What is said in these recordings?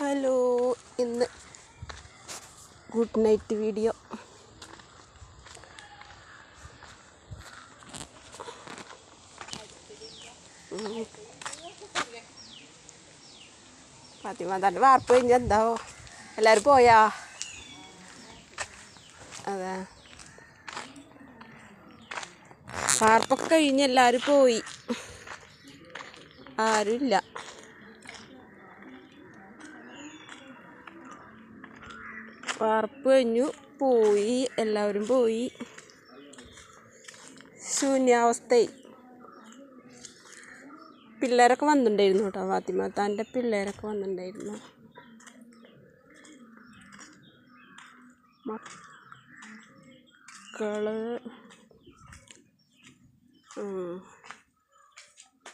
Hello ഇന്ന് good night video. തന്നെ വാർപ്പ് കഴിഞ്ഞ എന്താവോ എല്ലാവരും പോയാ? അതെ. വാർപ്പൊക്കെ കഴിഞ്ഞ് എല്ലാവരും പോയി. ആരുമില്ല. വാർപ്പ് കഴിഞ്ഞു. പോയി. എല്ലാവരും പോയി. ശൂന്യാവസ്ഥയായി. പിള്ളേരൊക്കെ വന്നിട്ടുണ്ടായിരുന്നു കേട്ടോ. ഫാത്തിമാത്താന്റെ പിള്ളേരൊക്കെ വന്നിട്ടുണ്ടായിരുന്നു. മക്കൾ.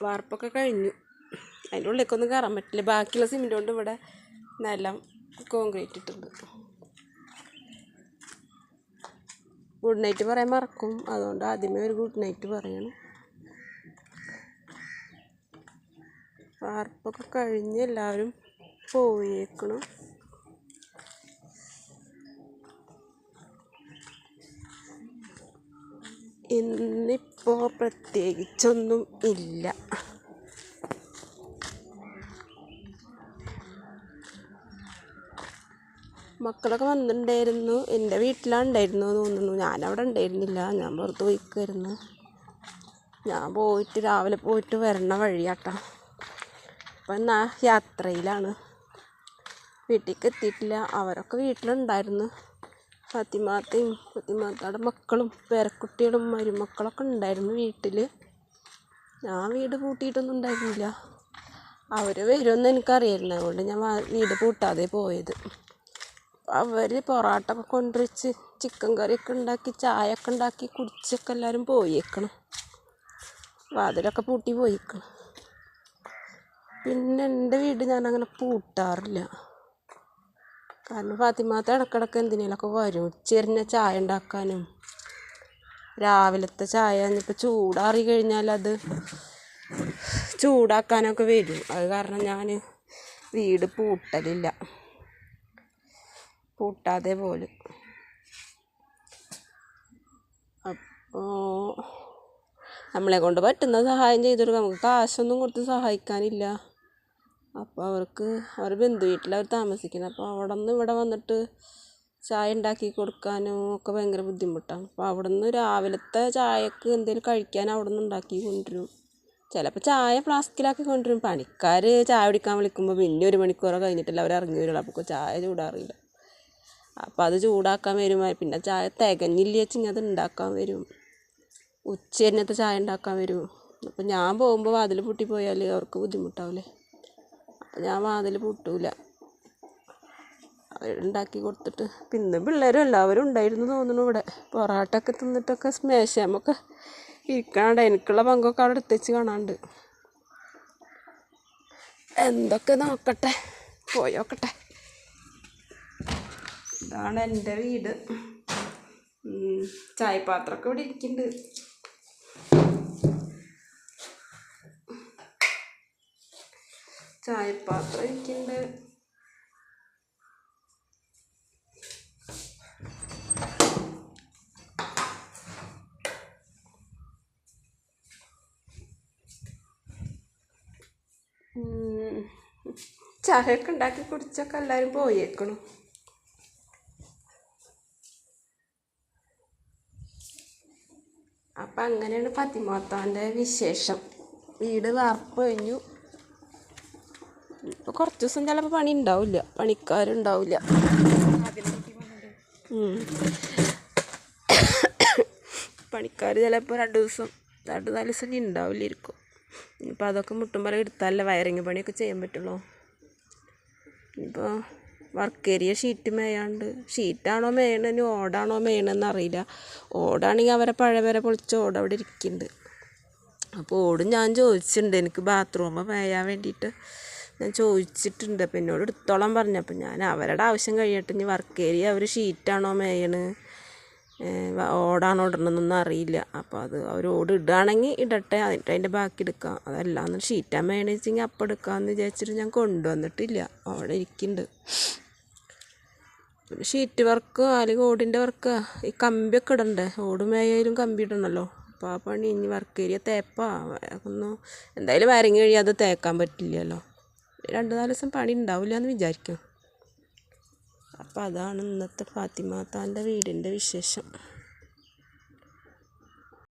വാർപ്പൊക്കെ കഴിഞ്ഞു. അതിന്റെ ഉള്ളിലേക്കൊന്നും കയറാൻ പറ്റില്ല. ബാക്കിയുള്ള സിമെന്റ് കൊണ്ട് ഇവിടെ നിലം കോൺക്രീറ്റ് ഇട്ടിട്ടുണ്ട്. ഗുഡ് നൈറ്റ് പറയാൻ മറക്കും. അതുകൊണ്ട് ആദ്യമേ ഒരു ഗുഡ് നൈറ്റ് പറയണം. വാർപ്പൊക്കെ കഴിഞ്ഞ് എല്ലാവരും പോയേക്കണം. ഇന്നിപ്പോൾ പ്രത്യേകിച്ചൊന്നും ഇല്ല. മക്കളൊക്കെ വന്നിട്ടുണ്ടായിരുന്നു. എന്റെ വീട്ടിലാണ് ഉണ്ടായിരുന്നു തോന്നുന്നു. ഞാനവിടെ ഉണ്ടായിരുന്നില്ല. ഞാൻ പുറത്ത് പോയിക്കായിരുന്നു. ഞാൻ പോയിട്ട് രാവിലെ പോയിട്ട് വരണ വഴിയാട്ടോ. അപ്പം എന്നാ യാത്രയിലാണ്. വീട്ടിലേക്ക് എത്തിയിട്ടില്ല. അവരൊക്കെ വീട്ടിലുണ്ടായിരുന്നു. ഫാത്തിമാത്തയും ഫാത്തിമാത്തയുടെ മക്കളും പേരക്കുട്ടികളും മരുമക്കളൊക്കെ ഉണ്ടായിരുന്നു വീട്ടിൽ ഞാൻ വീട് പൂട്ടിയിട്ടൊന്നും ഉണ്ടായിരുന്നില്ല. അവർ വരുമെന്ന് എനിക്കറിയായിരുന്നു. അതുകൊണ്ട് ഞാൻ വീട് പൂട്ടാതെ പോയത്. അവർ പൊറോട്ട ഒക്കെ കൊണ്ടുവച്ച് ചിക്കൻ കറിയൊക്കെ ഉണ്ടാക്കി ചായ ഒക്കെ ഉണ്ടാക്കി കുടിച്ചൊക്കെ എല്ലാവരും പോയേക്കണം. വാതിലൊക്കെ പൂട്ടി പോയേക്കണം. പിന്നെ എന്റെ വീട് ഞാനങ്ങനെ പൂട്ടാറില്ല. കാരണം ഫാത്തിമാത്ത ഇടക്കിടക്ക് എന്തിനേലൊക്കെ വരും. ഉച്ചരിഞ്ഞ ചായ ഉണ്ടാക്കാനും രാവിലത്തെ ചായ ഇനിയിപ്പോൾ ചൂടാറി കഴിഞ്ഞാൽ അത് ചൂടാക്കാനൊക്കെ വരും. അത് കാരണം ഞാൻ വീട് പൂട്ടലില്ല. പൂട്ടാതെ പോലും. അപ്പോൾ നമ്മളെ കൊണ്ട് പറ്റുന്ന സഹായം ചെയ്തു നമുക്ക് കാശൊന്നും കൊടുത്ത് സഹായിക്കാനില്ല. അപ്പോൾ അവർക്ക് അവർ ബന്ധു വീട്ടിൽ അവർ താമസിക്കുന്നത് അപ്പോൾ അവിടെ നിന്ന് ഇവിടെ വന്നിട്ട് ചായ ഉണ്ടാക്കി കൊടുക്കാനും ഒക്കെ ഭയങ്കര ബുദ്ധിമുട്ടാണ്. അപ്പോൾ അവിടെ നിന്ന് രാവിലത്തെ ചായക്ക് എന്തെങ്കിലും കഴിക്കാൻ അവിടെ നിന്ന് ഉണ്ടാക്കി കൊണ്ടുവരും. ചിലപ്പോൾ ചായ ഫ്ലാസ്കിലാക്കി കൊണ്ടുവരും. പണിക്കാർ ചായ കുടിക്കാൻ വിളിക്കുമ്പോൾ പിന്നെ ഒരു മണിക്കൂറോ കഴിഞ്ഞിട്ടല്ല അവർ ഇറങ്ങി വരുള്ളൂ അപ്പോൾ ചായ ചൂടാറില്ല. അപ്പോൾ അത് ചൂടാക്കാൻ വരും. പിന്നെ ചായ തികഞ്ഞില്ല വെച്ചെങ്കിൽ അത് ഉണ്ടാക്കാൻ വരും. ഉച്ച കഴിഞ്ഞത്തെ ചായ ഉണ്ടാക്കാൻ വരും. അപ്പം ഞാൻ പോകുമ്പോൾ വാതിൽ പൂട്ടിപ്പോയാൽ അവർക്ക് ബുദ്ധിമുട്ടാവില്ലേ അപ്പം ഞാൻ വാതിൽ പൊട്ടൂല. അവരുണ്ടാക്കി കൊടുത്തിട്ട് പിന്നെ പിള്ളേരും എല്ലാവരും ഉണ്ടായിരുന്നു തോന്നുന്നു ഇവിടെ. പൊറാട്ട ഒക്കെ തിന്നിട്ടൊക്കെ സ്മേശമൊക്കെ ഇരിക്കാണ്ട് എനിക്കുള്ള പങ്കൊക്കെ അവിടെ എടുത്തേച്ച് കാണാണ്ട്. എന്തൊക്കെ നോക്കട്ടെ? പോയോക്കട്ടെ ഇതാണ് എന്റെ വീട്. ചായപാത്രമൊക്കെ ഇവിടെ ഇരിക്കുന്നുണ്ട്. ചായപാത്രം ഇരിക്കുന്നുണ്ട്. ചായയൊക്കെ ഉണ്ടാക്കി കുടിച്ചൊക്കെ എല്ലാവരും പോയേക്കണം. അപ്പം അങ്ങനെയാണ് ഫത്തിമാത്താന്റെ വിശേഷം. വീട് വാർപ്പ് കഴിഞ്ഞു. ഇപ്പോൾ കുറച്ച് ദിവസം ചിലപ്പോൾ പണി ഉണ്ടാവില്ല പണിക്കാരുണ്ടാവില്ല. പണിക്കാർ ചിലപ്പോൾ രണ്ട് ദിവസം രണ്ട് നാല് ദിവസം ഇനി ഉണ്ടാവില്ലായിരിക്കും ഇനിയിപ്പോൾ അതൊക്കെ മുട്ടുമ്പറ എടുത്താലല്ലേ വയറിങ് പണിയൊക്കെ ചെയ്യാൻ പറ്റുള്ളൂ. ഇനിയിപ്പോൾ വർക്ക് ഏരിയ ഷീറ്റ് മേയാണ്ട്. ഷീറ്റാണോ മേയണ ഇനി ഓടാണോ മേയണമെന്ന് അറിയില്ല. ഓടാണെങ്കിൽ അവരെ പഴയ വരെ പൊളിച്ച ഓട് അവിടെ ഇരിക്കുന്നുണ്ട്. അപ്പോൾ ഓടും. ഞാൻ ചോദിച്ചിട്ടുണ്ട്. എനിക്ക് ബാത്റൂം മേയാൻ വേണ്ടിയിട്ട്. ഞാൻ ചോദിച്ചിട്ടുണ്ട്. അപ്പം എന്നോട് എടുത്തോളം പറഞ്ഞു. അപ്പം ഞാൻ അവരുടെ ആവശ്യം കഴിയട്ടെ. ഇനി വർക്ക് ഏരിയ അവർ ഷീറ്റാണോ മേയണ്? ഓടാണോ ഇടണമെന്നൊന്നും അറിയില്ല. അപ്പോൾ അത് അവർ ഓട് ഇടുകയാണെങ്കിൽ ഇടട്ടെ. എന്നിട്ട് അതിന്റെ ബാക്കി എടുക്കാം. അതല്ല എന്ന് ഷീറ്റാൻ വേണമെച്ചെങ്കിൽ അപ്പം എടുക്കാമെന്ന് വിചാരിച്ചിട്ട് ഞാൻ കൊണ്ടുവന്നിട്ടില്ല. അവിടെ ഇരിക്കുന്നുണ്ട്. ഷീറ്റ് വർക്കോ അല്ലെങ്കിൽ ഓടിന്റെ വർക്ക് ഈ കമ്പിയൊക്കെ ഇടണ്ടേ? ഓട് മേയായാലും കമ്പി ഇടണമല്ലോ അപ്പോൾ ആ പണി ഇനി വർക്ക് ഏരിയ തേപ്പാ. എന്തായാലും കഴിയാൻ കഴിയാതെ തേക്കാൻ പറ്റില്ലല്ലോ. രണ്ട് നാല് ദിവസം പണി ഉണ്ടാവില്ല എന്ന് വിചാരിക്കും. അപ്പോൾ അതാണ് ഇന്നത്തെ ഫാത്തിമ വീടിന്റെ വിശേഷം.